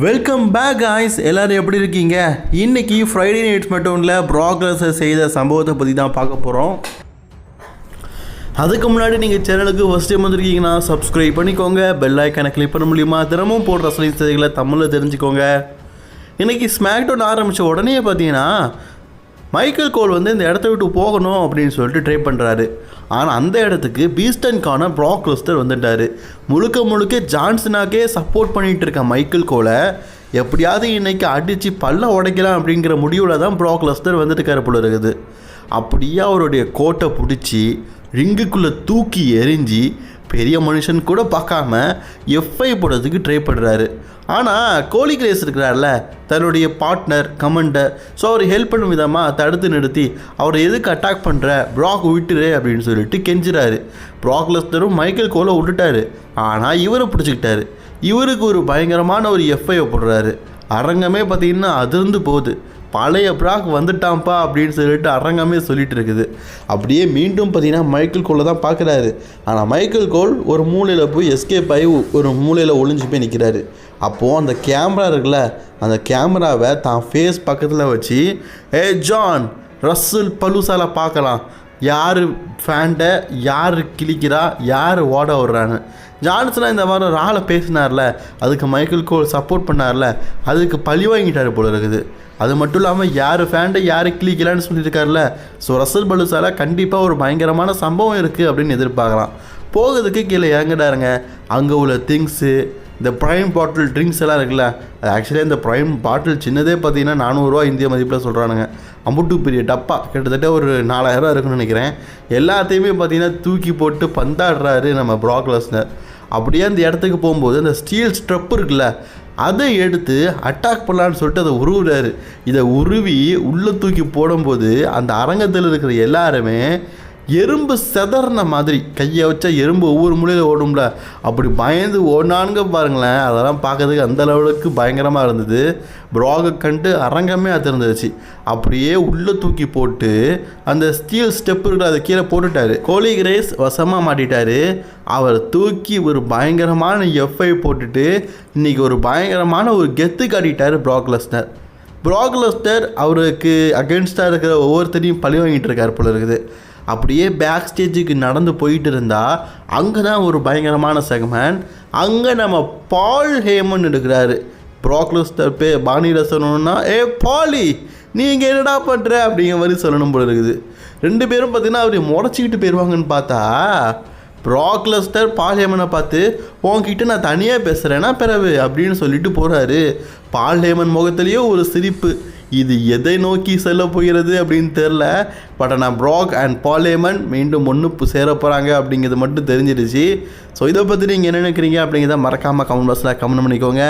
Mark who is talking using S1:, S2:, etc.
S1: Welcome back ஆய்ஸ் எல்லோரும் எப்படி இருக்கீங்க? இன்னைக்கு ஃப்ரைடே நைட்ஸ் மட்டும் இல்லை ப்ராக்ரஸை செய்த சம்பவத்தை பற்றி தான் பார்க்க போகிறோம் அதுக்கு முன்னாடி நீங்கள் சேனலுக்கு ஃபஸ்ட் டைம் வந்திருக்கீங்கன்னா சப்ஸ்கிரைப் பண்ணிக்கோங்க. பெல் ஐக்கானை கிளிக் பண்ண முடியுமா? தினமும் போடுற ரசலிங் செய்திகளை தமிழில் தெரிஞ்சுக்கோங்க. இன்றைக்கி ஸ்மாக் டவுன் ஆரம்பித்த உடனே பார்த்தீங்கன்னா மைக்கேல் கோல் வந்து இந்த இடத்த விட்டு போகணும் அப்படின்னு சொல்லிட்டு ட்ரை பண்ணுறாரு ஆனால் அந்த இடத்துக்கு பீஸ்டன்கான ப்ராக் லெஸ்டர் வந்துட்டார். முழுக்க முழுக்க ஜான்சனாக்கே சப்போர்ட் பண்ணிகிட்டு இருக்க மைக்கேல் கோலை எப்படியாவது இன்றைக்கி அடித்து பல்ல உடைக்கலாம் அப்படிங்கிற முடிவில் தான் ப்ராக் லெஸ்டர் வந்துட்டு போல இருக்குது. அப்படியே அவருடைய கோட்டை பிடிச்சி ரிங்குக்குள்ளே தூக்கி எரிஞ்சு பெரிய மனுஷன் கூட பார்க்காம எஃப்ஐ போடுறதுக்கு ட்ரை பண்ணுறாரு ஆனால் கோலி கிரேஸ் இருக்கிறார்ல தன்னுடைய பார்ட்னர் கமெண்டர் ஸோ அவர் ஹெல்ப் பண்ணும் விதமாக தடுத்து நிறுத்தி அவரை எதுக்கு அட்டாக் பண்ணுற ப்ராக் விட்டுரு அப்படின்னு சொல்லிட்டு கெஞ்சுறாரு. ப்ராக் லெஸ்னரும் மைக்கேல் கோலை விட்டுட்டாரு. ஆனால் இவரை பிடிச்சிக்கிட்டாரு. இவருக்கு ஒரு பயங்கரமான ஒரு எஃப்ஐ போடுறாரு. அரங்கமே பார்த்தீங்கன்னா அதிர்ந்து போகுது. பழைய ப்ராக் வந்துட்டான்ப்பா அப்படின்னு சொல்லிட்டு அரங்கமே சொல்லிட்டு இருக்குது. அப்படியே மீண்டும் பார்த்தீங்கன்னா மைக்கேல் கோலை தான் பார்க்குறாரு. ஆனால் மைக்கேல் கோல் ஒரு மூலையில் போய் எஸ்கேப் ஆகி ஒரு மூலையில் ஒளிஞ்சு போய் நிற்கிறாரு அப்போது அந்த கேமரா இருக்குல்ல அந்த கேமராவை தான் ஃபேஸ் பக்கத்தில் வச்சு ஏ ஜான் ரஸ்ஸல் பலூசால பார்க்கலாம். யார் ஃபேண்ட்டை யார் கிழிக்கிறா யார் ஓட விடுறான்னு. ஜான்சனாக இந்த வாரம் ராலை பேசினார்ல அதுக்கு மைக்கேல் கோல் சப்போர்ட் பண்ணார்ல அதுக்கு பழி வாங்கிட்டார் போல இருக்குது. அது மட்டும் இல்லாமல் யார் ஃபேண்டை யார் கிளிக்கலான்னு சொல்லியிருக்காருல ஸோ ரசல் பலுசால கண்டிப்பாக ஒரு பயங்கரமான சம்பவம் இருக்குது அப்படின்னு எதிர்பார்க்கலாம். போகிறதுக்கு கீழே இறங்கிட்டாருங்க அங்கே உள்ள திங்ஸு இந்த ப்ரைம் பாட்டில் ட்ரிங்க்ஸ் எல்லாம் இருக்குல்ல அது ஆக்சுவலி இந்த ப்ரைம் பாட்டில் சின்னதே பார்த்தீங்கன்னா நானூறுரூவா இந்திய மதிப்பில் சொல்கிறானுங்க அம்புட்டு பெரிய டப்பா. கிட்டத்தட்ட ஒரு நாலாயிரம் இருக்குன்னு நினைக்கிறேன். எல்லாத்தையுமே பார்த்தீங்கன்னா தூக்கி போட்டு பந்தாடுறாரு நம்ம ப்ராக்லஸ்னர் அப்படியே அந்த இடத்துக்கு போகும்போது அந்த ஸ்டீல் ஸ்ட்ரப் இருக்குல்ல அதை எடுத்து அட்டாக் பண்ணலான்னு சொல்லிட்டு அதை உருவுறாரு. இதை உருவி உள்ளே தூக்கி போடும்போது அந்த அரங்கத்தில் இருக்கிற எல்லாருமே எறும்பு செதறின மாதிரி கையை வச்சா எறும்பு ஒவ்வொரு மூலையில் ஓடும்ல. அப்படி பயந்து ஓடினானுங்க பாருங்களேன். அதெல்லாம் பார்க்கறதுக்கு அந்த அளவுக்கு பயங்கரமாக இருந்தது. ப்ராகை கண்டு அரங்கமே அத்திருந்துச்சு அப்படியே உள்ளே தூக்கி போட்டு அந்த ஸ்டீல் ஸ்டெப் இருக்கிற அதை கீழே போட்டுட்டாரு. கோலி கிரேஸ் வசமாக மாட்டிட்டாரு. அவர் தூக்கி ஒரு பயங்கரமான எஃப்ஐ போட்டுட்டு இன்றைக்கி ஒரு பயங்கரமான ஒரு கெத்து காட்டிட்டார் ப்ராக்லஸ்னர் ப்ராக்லஸ்டர் அவருக்கு அகென்ஸ்டாக இருக்கிற ஒவ்வொருத்தரையும் பழி வாங்கிட்டு இருக்கார் போல இருக்குது. அப்படியே பேக் ஸ்டேஜுக்கு நடந்து போயிட்டு இருந்தால் அங்கே தான் ஒரு பயங்கரமான செக்மெண்ட் அங்கே நம்ம பால் ஹேமன் எடுக்கிறாரு. ப்ராக்லஸ்டர் பே பாணியில் சொல்லணும்னா ஏ பாலி நீங்கள் என்னடா பண்ணுற அப்படிங்கிற மாதிரி சொல்லணும் போல இருக்குது. ரெண்டு பேரும் பார்த்தீங்கன்னா அவர் முடச்சிக்கிட்டு போயிடுவாங்கன்னு பார்த்தா ப்ராக்லஸ்டர் பால்ஹேமனை பார்த்து உன்கிட்ட நான் தனியாக பேசுகிறேன்னா பிறவு? அப்படின்னு சொல்லிட்டு போகிறாரு பால்ஹேமன் முகத்துலேயே ஒரு சிரிப்பு. இது எதை நோக்கி செல்ல போகிறது அப்படின்னு தெரில பட் ஆனால் ப்ராக் அண்ட் பாலேமன் மீண்டும் ஒன்று சேர போகிறாங்க அப்படிங்கிறது மட்டும் தெரிஞ்சிருச்சு. ஸோ இதை பற்றி நீங்கள் என்ன நினைக்கிறீங்க அப்படிங்கிறத மறக்காமல் கமெண்ட் பாக்ஸில் கமெண்ட் பண்ணிக்கோங்க.